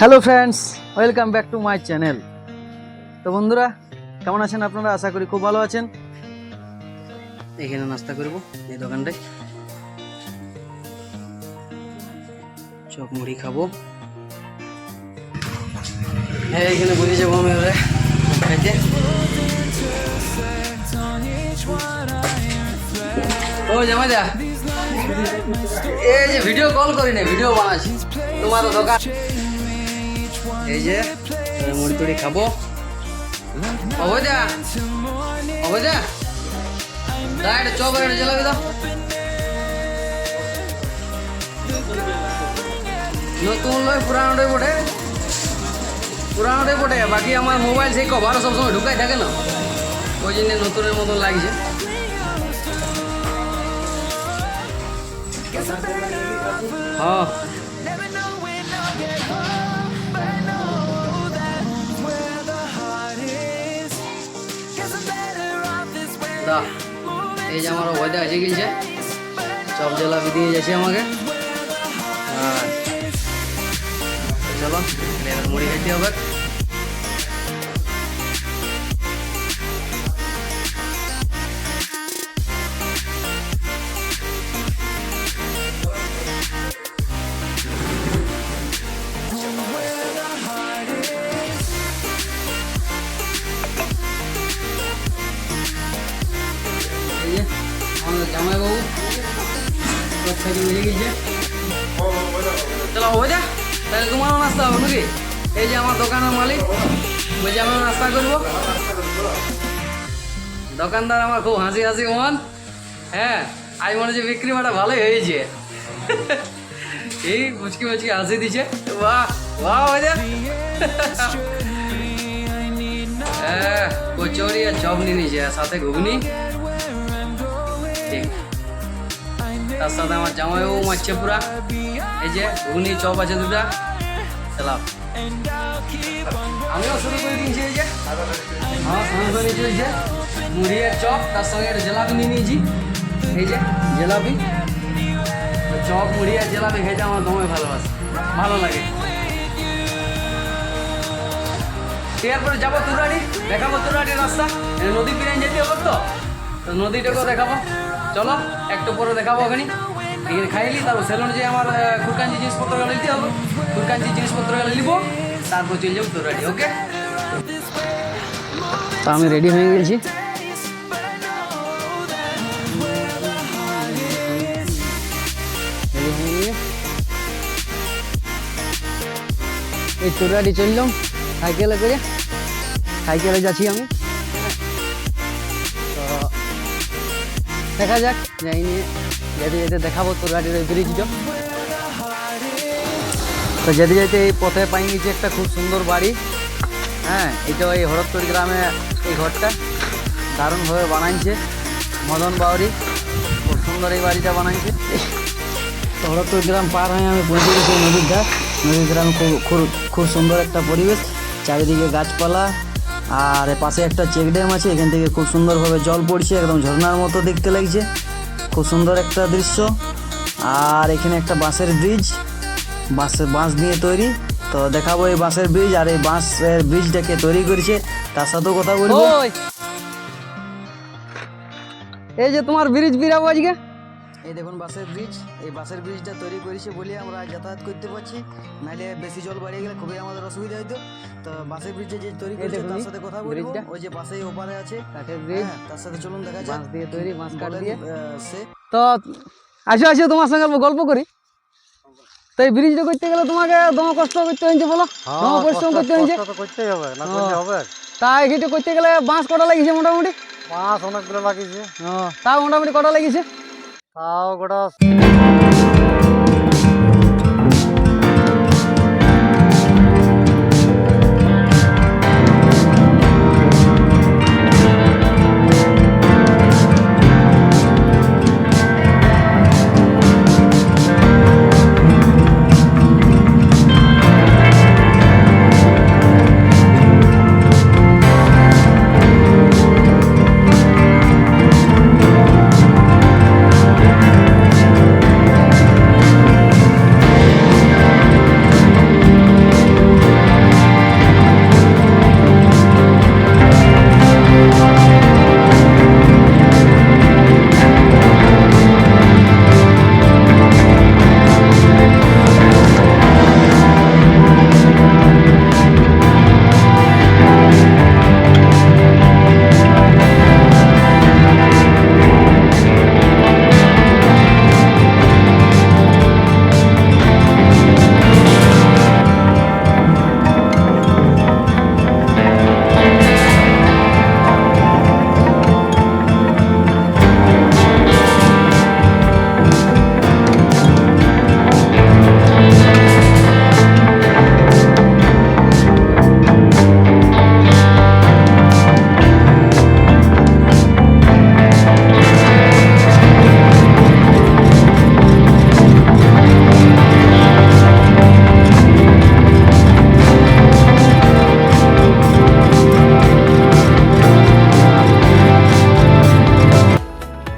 Hello friends welcome back to my channel তো বন্ধুরা, কেমন আছেন আপনারা? আশা করি খুব ভালো আছেন। এখানে নাস্তা করব এই দোকানটায়। চপ মুড়ি খাব। হ্যাঁ এখানে বলে যাব আমি ও জামাই দা এই যে ভিডিও কল করি না ভিডিও বানাচ্ছি। তোমার দোকান এই যে মুড়ি টুড়ি খাব। অবৈদা দা একটা চপ আর একটা জেলাবি নতুন লয় পুরানোটাই পড়ে পুরানোটাই পড়ে বাকি আমার মোবাইল সেই কভার সবসময় ঢুকাই থাকে না। ওই জন্য নতুনের মতন লাগছে। হ্যাঁ। এই যে আমার ওয়েদা এসে গেছে। চপ জেলাপি দিয়ে যাচ্ছে আমাকে। চলো মুড়ি খেতে হবে। থেকে মিলে গেছে। চলো হবে যা। তাহলে তোমারও নাস্তা হবে নাকি? এই যে আমার দোকানের মালিক, বলছে আমিও নাস্তা করব। দোকানদার আমার খুব হাসি হাসি মন। হ্যাঁ আজ মনে হচ্ছে বিক্রি মাটা ভালোই হয়েছে। এই মুচকি মুচকি হাসি দিছে। বাহ বাহ, হয়ে হ্যাঁ কচুরি আর চপ নিয়ে নিয়েছে, সাথে ঘুগনি। ঠিক। তার সাথে আমার জামাইবাবু মারছে পুরা। এই যে, ঘুগনি, চপ আছে দুটা। চালাও আমিও শুরু করে দিয়েছি, এই যে। হ্যাঁ শুরু করে দিয়েছি, এই যে। মুড়ি আর চপ, তার সঙ্গে একটা জেলাপি নিয়ে নিয়েছি। এই যে, জেলাপি। চপ, মুড়ি আর জিলাপি খেতে আমার দমে ভালোবাসে। ভালো লাগে। এরপরে যাব তুরাড়ি দেখাবো তুরাড়ি রাস্তা। নদী পিরান যেতে হবে তো? তো নদীটাকেও দেখাবো। চলো একটু পরে দেখাবো ওখানে। এখানে খাইলি তারপর সেলুন যে আমার আহ, খুরকাঞ্চি জিনিসপত্র গেলে নিতে হবে। খুরকাঞ্চি জিনিসপত্র গেলে নিবো তারপর চলে যাব তুরাড়ি ওকে তো আমি রেডি হয়ে গেছি। এই তুরাড়ি চললাম। সাইকেলে করে সাইকেলে যাচ্ছি আমি। দেখা যাক, যাই নিয়ে যেতে যেতে দেখাবো তোরাটির ওই ব্রিজটা তো যেতে যেতে এই পথে পাই গেছি একটা খুব সুন্দর বাড়ি। হ্যাঁ এটা ওই হরদপুর গ্রামে এই ঘরটা দারুণভাবে বানাইছে। মদন বাউরি খুব সুন্দর এই বাড়িটা বানাইছে। তো হরদপুর গ্রাম পার হয়ে আমি পৌঁছে গেছি নদীর ধার। নদীর গ্রাম খুব খুব খুব সুন্দর একটা পরিবেশ। চারিদিকে গাছপালা আর পাশে একটা চেক ড্যাম আছে, এখান থেকে খুব সুন্দরভাবে জল পড়ছে, একদম ঝর্ণার মতো দেখতে লাগছে। খুব সুন্দর একটা দৃশ্য। আর এখানে একটা বাঁশের ব্রিজ, বাঁশের বাঁশ দিয়ে তৈরি। তো দেখাবো এই বাঁশের ব্রিজ আর এই বাঁশের ব্রিজটাকে তৈরি করেছে, তার সাথেও কথা বলব। এই যে তোমার ব্রিজ বিরাবো আজকে। এই দেখুন বাসের ব্রিজ এই বাসের ব্রিজটা তৈরি করেছে বলে আমরা যাতায়াত করতে পারছি। নাহলে বেশি জল বাড়িয়ে গেলে খুবই আমাদের অসুবিধা হতো তো বাসের ব্রিজে যে তৈরি করেছে তার সাথে কথা বলব। ওই যে বাসে ওপারে আছে। তার সাথে চলুন দেখা যাক। বাঁশ দিয়ে তৈরি বাঁশ কাঠ দিয়ে। সে তো আসো আসো তোমার সঙ্গে গল্প করি। তো এই ব্রিজটা করতে গেলে তোমাকে তোমার কষ্ট করতে হয়েছে বলো। তোমার পরিশ্রম করতে হয়েছে। করতেই হবে না করলে হবে। তা এইটা করতে গেলে বাঁশ কটা লাগিয়েছে মোটামুটি? মাছ অনেকগুলো লাগিয়েছে। তাও মোটামুটি কটা লাগিয়েছে? 好哥斯